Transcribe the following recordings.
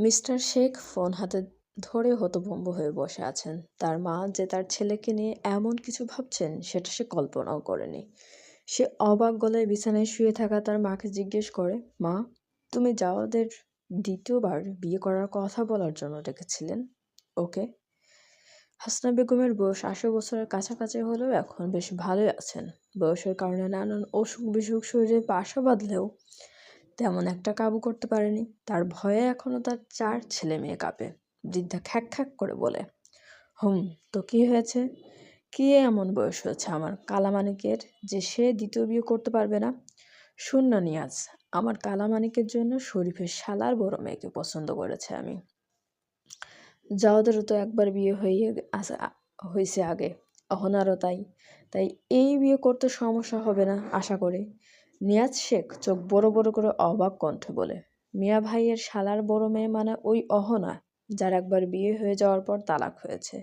Mister Sheikh phone হাতে ধরে হতভম্ব হয়ে বসে আছেন। তার মা যে তার ছেলেকে নিয়ে এমন কিছু ভাবছেন, সেটা সে কল্পনাও করেনি। সে অবাক গলায় বিছানায় শুয়ে থাকা তার মাকে জিজ্ঞেস করে, মা, তুমি যাওয়াদের দ্বিতীয়বার বিয়ে করার কথা বলার জন্য ডেকেছিলেন? ওকে। হাসনা বেগমের বয়স আশি বছরের কাছাকাছি হলেও এখন বেশ ভালোই আছেন। বয়সের কারণে নানান অসুখ বিসুখ শরীরে বাসা বাঁধলেও তেমন একটা কাবু করতে পারেনি। তার ভয়ে এখনও তার চার ছেলে মেয়ে কাঁপে। বৃদ্ধা খ্যাক খ্যাক করে বলে, হুম, তো কি হয়েছে? কি এমন বয়স হয়েছে আমার? কালামানিকের যে সে দ্বিতীয় বিয়ে করতে পারবে না? শূন্য নিয়াজ, আমার কালামানিকের জন্য শরীফের শালার বড় মেয়েকে পছন্দ করেছে আমি। যাওদেরও তো একবার বিয়ে হয়ে হয়েছে আগে। অহনারও তাই। তাই এই বিয়ে করতে সমস্যা হবে না, আশা করি। নিয়াজ শেখ চোখ বড় বড় করে অবাক কণ্ঠে বলে, মিয়া ভাইয়ের শালার বড় মেয়ে মানে ওই অহনা, যার একবার বিয়ে হয়ে যাওয়ার পর তালাক হয়েছে।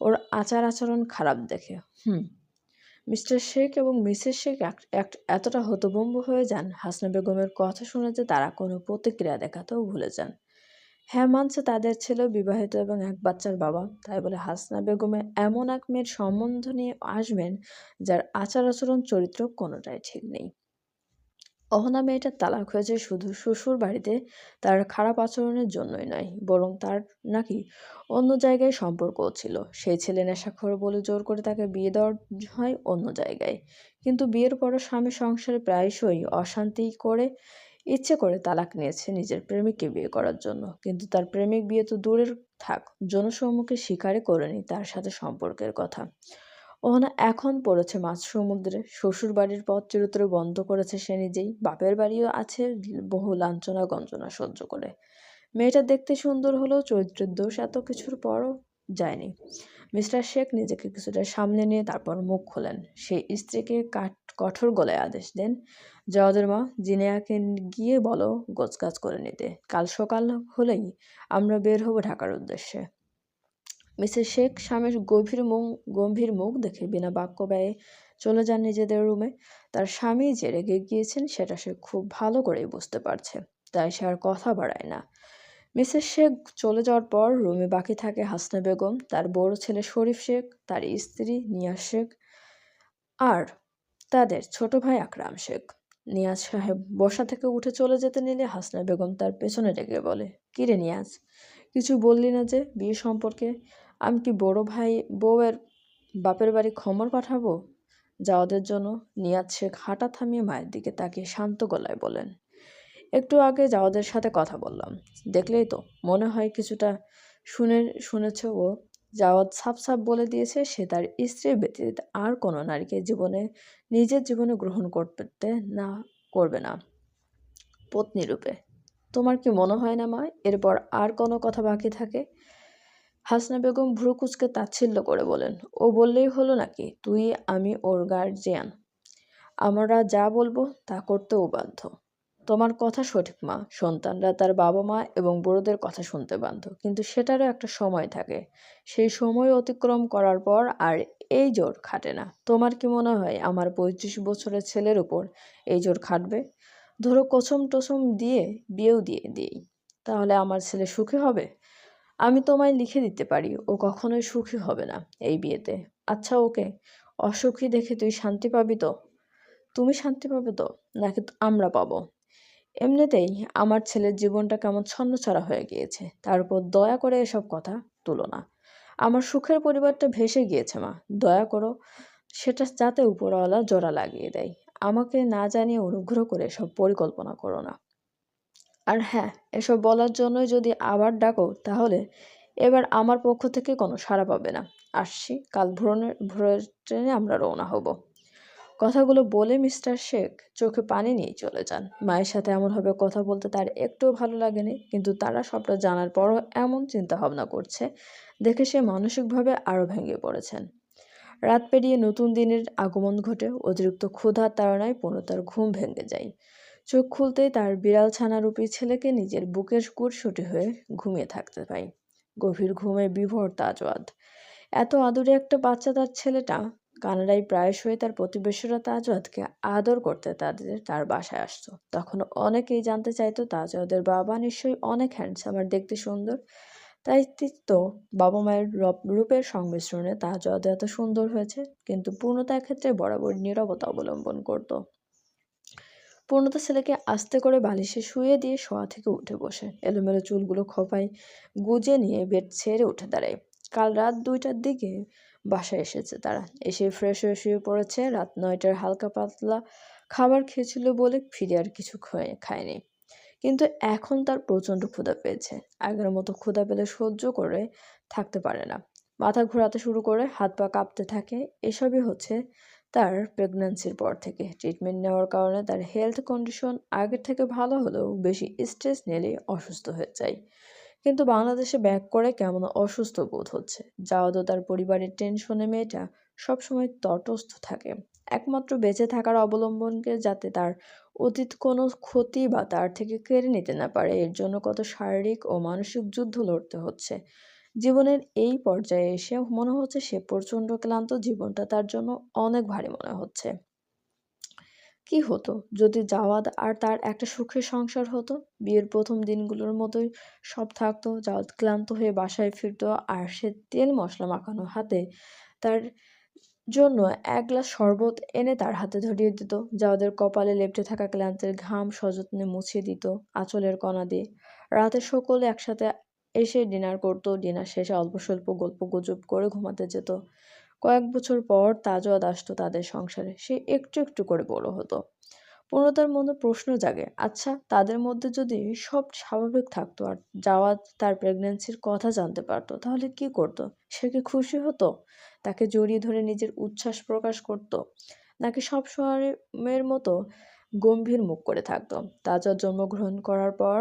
ওর আচার আচরণ খারাপ দেখে। হুম। মিস্টার শেখ এবং মিসেস শেখ এতটা হতভম্ব হয়ে যান, হাসনা বেগমের কথা শুনে যে তারা কোনো প্রতিক্রিয়া দেখাতেও ভুলে যান। হ্যাঁ মানছে তাদের ছেলেও বিবাহিত এবং এক বাচ্চার বাবা। তাই বলে হাসনা বেগমে এমন এক মেয়ের সম্বন্ধ নিয়ে আসবেন, যার আচার আচরণ চরিত্র কোনোটাই ঠিক নেই। অহনা মেয়েটার তালাক হয়েছে শুধু শ্বশুর বাড়িতে, তার খারাপ আচরণের জন্যই নয়, বরং তার নাকি অন্য জায়গায় সম্পর্কও ছিল। সেই ছেলে নেশাখোর বলে জোর করে তাকে বিয়ে দেওয়ার হয় অন্য জায়গায়। কিন্তু বিয়ের পরও স্বামী সংসারে প্রায়শই অশান্তি করে, ইচ্ছে করে তালাক নিয়েছে নিজের প্রেমিককে বিয়ে করার জন্য। কিন্তু তার প্রেমিক বিয়ে তো দূরের থাক, জনসম্মুখে স্বীকারে করেনি তার সাথে সম্পর্কের কথা। ওখানে এখন পড়েছে মাছ সমুদ্রে শ্বশুর বাড়ির পথ চিরতরে বন্ধ করেছে সে নিজেই। বাপের বাড়িও আছে বহু লাঞ্ছনা গঞ্জনা সহ্য করে। মেয়েটা দেখতে সুন্দর হলেও চরিত্রের দোষ এত কিছুর পরও যায়নি। মিস্টার শেখ নিজেকে কিছুটা সামনে নিয়ে তারপর মুখ খোলেন। সেই স্ত্রীকে কাঠ কঠোর গলায় আদেশ দেন, জওয়াদের মা, জিনিয়াকে গিয়ে বলো গোছগাছ করে নিতে। কাল সকাল হলেই আমরা বের হব ঢাকার উদ্দেশ্যে। মিসেস শেখ স্বামীর গভীর মুখ, গম্ভীর মুখ দেখে বিনা বাক্য ব্যয়ে চলে যান নিজেদের রুমে। তার স্বামী যে রেগে গিয়েছেন, সেটা সে খুব ভালো করেই বুঝতে পারছে, তাই সে আর কথা বাড়ায় না। মিসেস শেখ চলে যাওয়ার পর রুমে বাকি থাকে হাসনা বেগম, তার বড় ছেলে শরীফ শেখ, তার স্ত্রী নিয়াজ শেখ আর তাদের ছোট ভাই আকরাম শেখ। নিয়াজ সাহেব বসা থেকে উঠে চলে যেতে নিলে হাসনা বেগম তার পেছনে ডেকে বলে, কিরে নিয়াজ, কিছু বললি না যে বিয়ে সম্পর্কে? আমি কি বড় ভাই বউয়ের বাপের বাড়ি খমর পাঠাবো? যাওয়াদের জন্য নিয়াজ শেখ হাঁটা থামিয়ে মায়ের দিকে তাকিয়ে শান্ত গলায় বলেন, একটু আগে যাওয়াদের সাথে কথা বললাম। দেখলেই তো, মনে হয় কিছুটা শুনে, শুনেছ ও। জাওয়াদ সাপ সাপ বলে দিয়েছে, সে তার স্ত্রীর ব্যতীত আর কোনো নারীকে জীবনে, নিজের জীবনে গ্রহণ করতে না, করবে না। পত্নী রূপে। তোমার কি মনে হয় না মা, এরপর আর কোনো কথা বাকি থাকে? হাসনা বেগম ভ্রু কুচকে তাচ্ছিল্য করে বলেন, ও বললেই হলো নাকি? তুই, আমি, ওর গার্জিয়ান আমরা যা বলব তা করতেও বাধ্য। তোমার কথা সঠিক মা। সন্তানরা তার বাবা মা এবং বড়দের কথা শুনতে বাধ্য। কিন্তু সেটারও একটা সময় থাকে। সেই সময় অতিক্রম করার পর আর এই জোর খাটে না। তোমার কি মনে হয় আমার পঁয়ত্রিশ বছরের ছেলের উপর এই জোর খাটবে? ধরো কসম টসম দিয়ে, বিয়েও দিয়ে দিই। তাহলে আমার ছেলে সুখী হবে? আমি তোমায় লিখে দিতে পারি, ও কখনোই সুখী হবে না এই বিয়েতে। আচ্ছা ওকে, অসুখী দেখে তুই শান্তি পাবি তো? তুমি শান্তি পাবে তো? নাকি আমরা পাবো? এমনিতেই আমার ছেলের জীবনটা কেমন ছন্নছাড়া হয়ে গিয়েছে, তার উপর দয়া করে এসব কথা তুলো না। আমার সুখের পরিবারটা ভেসে গিয়েছে মা, দয়া করো, সেটা যাতে উপরওয়ালা জোড়া লাগিয়ে দেয়। আমাকে না জানিয়ে অনুগ্রহ করে সব পরিকল্পনা করো না। আর হ্যাঁ এসব বলার জন্যই যদি আবার ডাকো, তাহলে এবার আমার পক্ষ থেকে কোনো সাড়া পাবে না। আসছি, কাল ভ্রমণের ভোরের ট্রেনে আমরা রওনা হব। কথাগুলো বলে মিস্টার শেখ চোখে পানি নিয়ে চলে যান। মায়ের সাথে এমনভাবে কথা বলতে তার একটুও ভালো লাগেনি, কিন্তু তারা সবটা জানার পরও এমন চিন্তা ভাবনা করছে, দেখে সে মানসিকভাবে আরও ভেঙে পড়েছেন। রাত পেরিয়ে নতুন দিনের আগমন ঘটে, অতিরিক্ত ক্ষুধার তাড়নায় পুনঃ তার ঘুম ভেঙে যায়। চোখ খুলতেই তার বিড়াল ছানারূপী ছেলেকে নিজের বুকের কুটসুটি হয়ে ঘুমিয়ে থাকতে পাই গভীর ঘুমে বিভোর তাজওয়াদ এত আদুরে একটা বাচ্চা তার ছেলেটা, কানাডায় প্রায়শই তার প্রতিবেশীরা তাজওয়াদকে আদর করতে তাদের, তার বাসায় আসতো। তখন অনেকেই জানতে চাইতো তাজওয়াদের বাবা নিশ্চয়ই অনেক হ্যান্ডসাম আর দেখতে সুন্দর। তাই তো বাবা মায়ের রূপের সংমিশ্রণে তাজওয়াদ এত সুন্দর হয়েছে, কিন্তু পূর্ণতার ক্ষেত্রে বরাবর নিরবতা অবলম্বন করত। পূর্ণতা ছেলেকে আস্তে করে বালিশে শুয়ে দিয়ে শোয়া থেকে উঠে বসে। এলোমেলো চুলগুলো খোপায় গুজে নিয়ে বেড ছেড়ে উঠে দাঁড়ায়। কাল রাত দুইটার দিকে বাসায় এসেছে তারা। এসে ফ্রেশ হয়ে শুয়ে পড়েছে। রাত নয়টার হালকা পাতলা খাবার খেয়েছিল বলে ফিরে আর কিছু খায়নি। কিন্তু এখন তার প্রচণ্ড ক্ষুধা পেয়েছে। আগের মতো ক্ষুধা পেলে সহ্য করে থাকতে পারে না। মাথা ঘোরাতে শুরু করে, হাত পা কাঁপতে থাকে। এসবই হচ্ছে তার প্রেগন্যান্সির পর থেকে ট্রিটমেন্ট নেওয়ার কারণে তার হেলথ কন্ডিশন আগের থেকে ভালো হলেও বেশি স্ট্রেস নিলে অসুস্থ হয়ে যায়। কিন্তু বাংলাদেশে ব্যাক করে কেমন অসুস্থ বোধ হচ্ছে? যাওয়াদও তার পরিবারের টেনশনে মেয়েটা সবসময় তটস্থ থাকে। একমাত্র বেঁচে থাকার অবলম্বনকে যাতে তার অতীত কোনো ক্ষতি বা তার থেকে কেড়ে নিতে না পারে, এর জন্য কত শারীরিক ও মানসিক যুদ্ধ লড়তে হচ্ছে? জীবনের এই পর্যায়ে এসে মনে হচ্ছে সে প্রচণ্ড ক্লান্ত, জীবনটা তার জন্য অনেক ভারী মনে হচ্ছে। কি হতো? যদি জাওয়াদ আর তার একটা সুখের সংসার হতো, বিয়ের প্রথম দিনগুলোর মতোই সব থাকতো, জাওয়াদ ক্লান্ত হয়ে বাসায় ফিরতো আর সে তেল মশলা মাখানো হাতে তার জন্য এক গ্লাস শরবত এনে তার হাতে ধরিয়ে দিত। জাওয়াদের কপালে লেপটে থাকা ক্লান্তের ঘাম সযত্নে মুছিয়ে দিত আঁচলের কণা দিয়ে। রাতে সকলে একসাথে এসে ডিনার করতো, ডিনার শেষে অল্প স্বল্প গল্প গুজব করে ঘুমাতে যেত। কয়েক বছর পর তাজওয়াদ আসতো তাদের সংসারে। সে একটু একটু করে বড় হতো। পূর্ণতার মনে প্রশ্ন জাগে আচ্ছা তাদের মধ্যে যদি সব স্বাভাবিক থাকতো আর জাওয়াদ তার প্রেগনেন্সির কথা জানতে পারতো, তাহলে কি করতো? সে কি খুশি হতো? তাকে জড়িয়ে ধরে নিজের উচ্ছ্বাস প্রকাশ করত? নাকি সব সময়ের মতো গম্ভীর মুখ করে থাকতো? তাজা জন্মগ্রহণ করার পর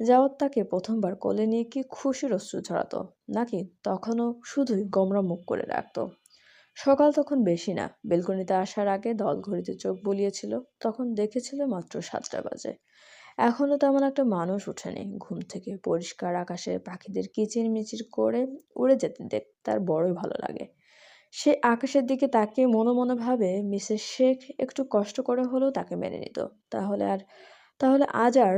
যাওয়াত তাকে প্রথমবার কোলে নিয়ে কি খুশির অশ্রু ছড়াতো? নাকি তখনও শুধুই গমরা মুখ করে রাখতো? সকাল তখন বেশি না। বেলকনিতে আসার আগে দল ঘড়িতে চোখ বলিয়েছিল। তখন দেখেছিল মাত্র সাতটা বাজে। এখনও তেমন একটা মানুষ ওঠেনি। ঘুম থেকে পরিষ্কার আকাশে পাখিদের কিচির মিচির করে উড়ে যেতে দেখ তার বড়ই ভালো লাগে। সে আকাশের দিকে তাকিয়ে মনে মনে ভাবে, মিসেস শেখ একটু কষ্ট করে হলেও তাকে মেনে নিত। তাহলে আর তাহলে আজ আর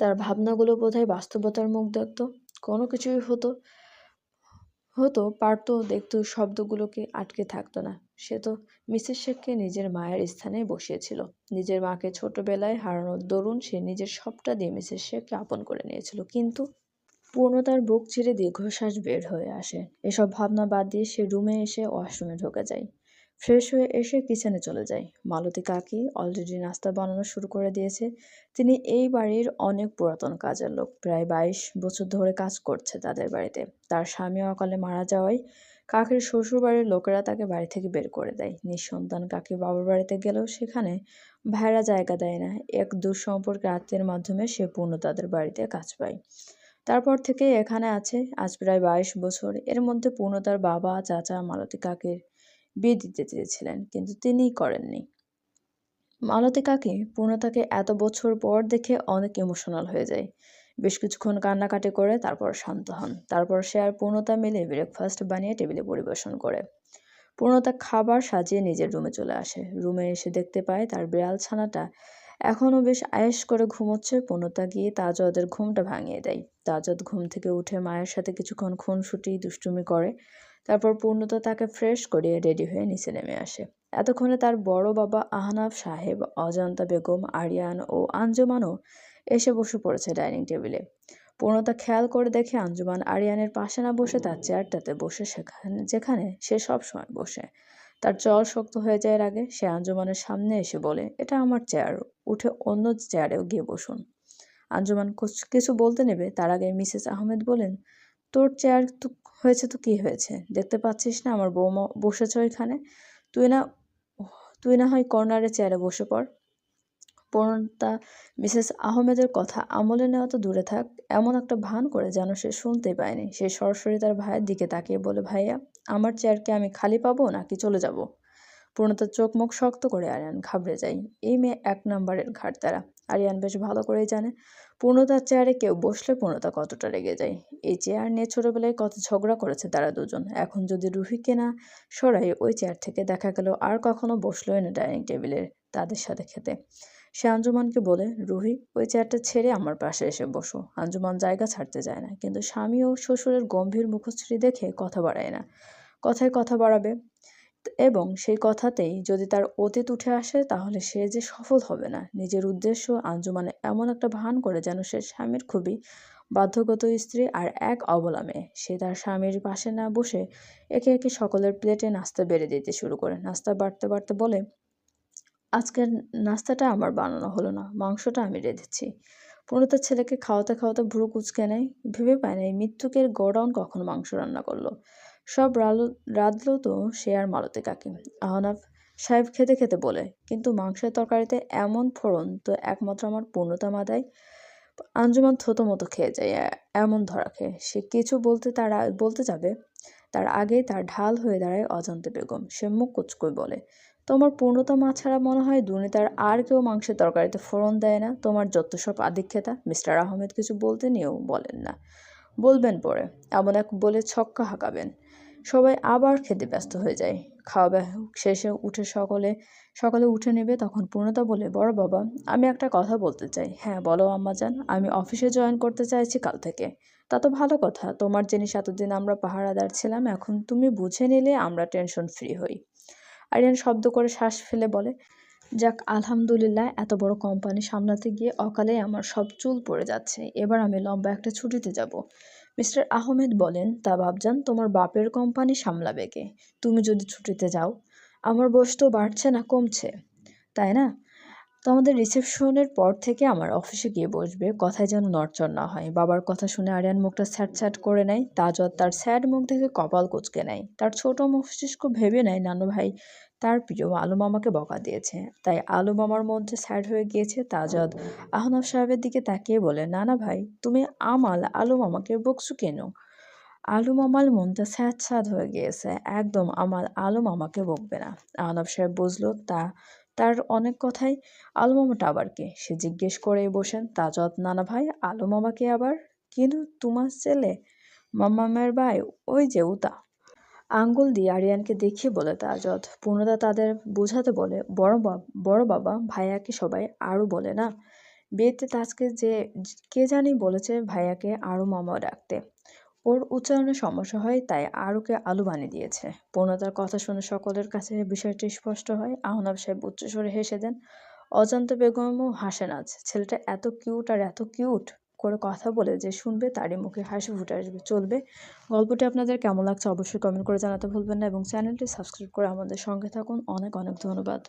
তার ভাবনাগুলো বোধহয় বাস্তবতার মুখ দেখত। কোনো কিছুই হতো হতো পারতো দেখতো শব্দগুলোকে আটকে থাকতো না। সে তো মিসেস শেখকে নিজের মায়ের স্থানে বসিয়েছিল। নিজের মাকে ছোটবেলায় হারানোর দরুন সে নিজের সবটা দিয়ে মিসেস শেখকে আপন করে নিয়েছিল। কিন্তু পূর্ণতার বুক ছেড়ে দীর্ঘশ্বাস বের হয়ে আসে। এসব ভাবনা বাদ দিয়ে সে রুমে এসে ওয়াশরুমে ঢোকে যায়। ফ্রেশ হয়ে এসে কিচেনে চলে যায়। মালতী কাকি অলরেডি নাস্তা বানানো শুরু করে দিয়েছে। তিনি এই বাড়ির অনেক পুরাতন কাজের লোক। প্রায় বাইশ বছর ধরে কাজ করছে তাদের বাড়িতে। তার স্বামী অকালে মারা যাওয়ায় কাকির শ্বশুর বাড়ির লোকেরা তাকে বাড়ি থেকে বের করে দেয়। নিঃসন্তান কাকি বাবার বাড়িতে গেলেও সেখানে ভাইরা জায়গা দেয় না। এক দুঃসম্পর্কে আত্মীয়ের মাধ্যমে সে পূর্ণ তাদের বাড়িতে কাজ পায়। তারপর থেকে এখানে আছে। আজ প্রায় বাইশ বছর। এর মধ্যে পূর্ণতার বাবা, চাচা, মালতী কাকির বিয়ে দিতে চেয়েছিলেন, কিন্তু তিনিই করেননি। মালতী কাকি পূর্ণতাকে এত বছর পর দেখে অনেক ইমোশনাল হয়ে যায়। বেশ কিছুক্ষণ কান্নাকাটি করে তারপর শান্ত হন। তারপর সে আর পূর্ণতা মিলে ব্রেকফাস্ট বানিয়ে টেবিলে পরিবেশন করে। পূর্ণতা খাবার সাজিয়ে নিজের রুমে চলে আসে। রুমে এসে দেখতে পায় তার বিড়াল ছানাটা এখনও বেশ আয়েস করে ঘুমোচ্ছে। পূর্ণতা গিয়ে তাজদের ঘুমটা ভাঙিয়ে দেয়। তাজদ ঘুম থেকে উঠে মায়ের সাথে কিছুক্ষণ খুনসুটি, দুষ্টুমি করে। তারপর পূর্ণতা তাকে ফ্রেশ করিয়ে রেডি হয়ে নিচে নেমে আসে। এতক্ষণে তার বড় বাবা আহনাফ সাহেব, অজন্তা বেগম, আরিয়ান ও আঞ্জুমানও এসে বসে পড়েছে ডাইনিং টেবিলে। পূর্ণতা খেয়াল করে দেখে আঞ্জুমান আরিয়ানের পাশে না বসে তার চেয়ারটাতে বসে সেখানে যেখানে সে সব সময় বসে। তার চল শক্ত হয়ে যায় আগে। সে আঞ্জুমানের সামনে এসে বলে, এটা আমার চেয়ার উঠে অন্য চেয়ারেও গিয়ে বসুন। আঞ্জুমান কিছু বলতে নেবে, তার আগে মিসেস আহমেদ বলেন তোর চেয়ার তো হয়েছে তো কি হয়েছে? দেখতে পাচ্ছিস না? আমার বৌমা বসেছ ওইখানে। তুই না তুই না হয় কর্নারে চেয়ারে বসে পড়। পূর্ণতা মিসেস আহমেদের কথা আমলে নেওয়া তো দূরে থাক। এমন একটা ভান করে যেন সে শুনতে পায়নি। সে সরাসরি তার ভাইয়ের দিকে তাকিয়ে বলে, ভাইয়া, আমার চেয়ারকে আমি খালি পাবো নাকি চলে যাব? পূর্ণতার চোখ মুখ শক্ত করে আরিয়ান ঘাবড়ে যায়। এই মেয়ে এক নম্বরের ঘাট তারা আরিয়ান বেশ ভালো করেই জানে, পূর্ণতার চেয়ারে কেউ বসলে পূর্ণতা কতটা রেগে যায়। এই চেয়ার নিয়ে ছোটবেলায় কত ঝগড়া করেছে তারা দুজন। এখন যদি রুহিকে না সরাই, ওই চেয়ার থেকে দেখা গেল আর কখনো বসলোই না ডাইনিং টেবিলে তাদের সাথে খেতে। সে আঞ্জুমানকে বলে, রুহি, ওই চেয়ারটা ছেড়ে আমার পাশে এসে বসো। আঞ্জুমান জায়গা ছাড়তে যায় না, কিন্তু স্বামী ও শ্বশুরের গম্ভীর মুখশ্রী দেখে কথা বাড়ায় না। কথায় কথা বাড়াবে এবং সেই কথাতেই যদি তার অতীত উঠে আসে, তাহলে সে যে সফল হবে না। নিজের উদ্দেশ্য আঞ্জুমানে এমন একটা ভান করে যেন সে স্বামীর খুবই বাধ্যগত স্ত্রী আর এক অবলা মেয়ে। সে তার স্বামীর পাশে না বসে একে একে সকলের প্লেটে নাস্তা বেড়ে দিতে শুরু করে। নাস্তা বাড়তে বাড়তে বলে, আজকের নাস্তাটা আমার বানানো হলো না, মাংসটা আমি রেঁধেছি পূর্ণতার ছেলেকে খাওয়াতে খাওয়াতে ভুরু কুচকে নেয়। ভেবে পায় না, এই মৃত্যুকের গোডাউন কখন মাংস রান্না করল। সব রাঁধল তো সে আর মালতী কাকি। আহনাফ সাহেব খেতে খেতে বলে, কিন্তু মাংসের তরকারিতে এমন ফোড়ন, তো একমাত্র আমার পূর্ণতা মাদায় আঞ্জুমান থতো মতো খেয়ে যায় এমন ধরা খেয়ে। সে কিছু বলতে তার, বলতে যাবে। তার আগেই তার ঢাল হয়ে দাঁড়ায় অজান্তে বেগম। সে মুখ কুচকই বলে, তোমার পূর্ণতা মা ছাড়া মনে হয় দুর্নীতার আর কেউ মাংসের তরকারিতে ফোড়ন দেয় না? তোমার যত সব আদিক্ষেতা মিস্টার আহমেদ কিছু বলতে নিয়েও বলেন না। বলবেন পরে। এমন এক বলে ছক্কা হাঁকাবেন। সবাই আবার খেতে ব্যস্ত হয়ে যায়। খাওয়া শেষে উঠে সকলে, সকালে উঠে নেবে তখন পূর্ণতা বলে, বড় বাবা, আমি একটা কথা বলতে চাই। হ্যাঁ বলো আম্মাজান, আমি অফিসে জয়েন করতে চাইছি কাল থেকে। তা তো ভালো কথা, তোমার জিনিস এতদিন আমরা পাহারাদার ছিলাম, এখন তুমি বুঝে নিলে আমরা টেনশন ফ্রি হই। আরিয়ান শব্দ করে শ্বাস ফেলে বলে, যাক, আলহামদুলিল্লাহ, এত বড় কোম্পানি সামলাতে গিয়ে অকালে আমার সব চুল পড়ে যাচ্ছে। এবার আমি লম্বা একটা ছুটিতে যাব। মিস্টার আহমেদ বলেন, তা ভাবজান, তোমার বাপের কোম্পানি সামলাবে কে? তুমি যদি ছুটিতে যাও, আমার বয়স তো বাড়ছে না, কমছে। তাই না? তো আমাদের রিসেপশনের পর থেকে আমার অফিসে গিয়ে বসবে, কথায় যেন নড়চড় না হয়। বাবার কথা শুনে আরিয়ান মুখটা স্যাট স্যাট করে নেয় তাজত তার স্যাড মুখ দেখে কপাল কুচকে নেয়। তার ছোট মস্তিষ্ক ভেবে নেয়, নানু ভাই, তার প্রিয় আলু মামাকে বকা দিয়েছে। তাই আলু মামার মধ্যে স্যাড হয়ে গিয়েছে তাজদ আহনাফ সাহেবের দিকে তাকিয়ে বলে না না ভাই, তুমি আমাল আলু মামাকে বকছু কেন? আলু মামার মনটা স্যাদ স্যাদ হয়ে গিয়েছে, একদম আমার আলু মামাকে বকবে না। আহনাফ সাহেব বুঝলো, তা তার অনেক কথাই আলু মামাটা আবার কে সে জিজ্ঞেস করেই বসেন তাজদ নানা ভাই আলু মামাকে আবার? কিন্তু তোমার ছেলে, মামামের ভাই, ওই যে উতা। আঙ্গুল দিয়ে আরিয়ানকে দেখিয়ে বলে তাজত পূর্ণদা তাদের বোঝাতে বলে, বড় বড় বাবা ভাইয়াকে সবাই আরও বলে না? বিয়েতে তাজকে যে, কে জানি বলেছে ভাইয়াকে আরও মামা ডাকতে। ওর উচ্চারণে সমস্যা হয়, তাই আরুকে আলু বানিয়ে দিয়েছে। পূর্ণতার কথা শুনে সকলের কাছে বিষয়টি স্পষ্ট হয়। আহনাব সাহেব উচ্চস্বরে হেসে দেন, অজান্ত বেগমও হাসেন আজ। ছেলেটা এত কিউট আর এত কিউট করে কথা বলে যে শুনবে তারই মুখে হাসি ফুটে আসবে, চলবে। গল্পটি আপনাদের কেমন লাগছে অবশ্যই কমেন্ট করে জানাতে ভুলবেন না এবং চ্যানেলটি সাবস্ক্রাইব করে আমাদের সঙ্গে থাকুন। অনেক অনেক ধন্যবাদ।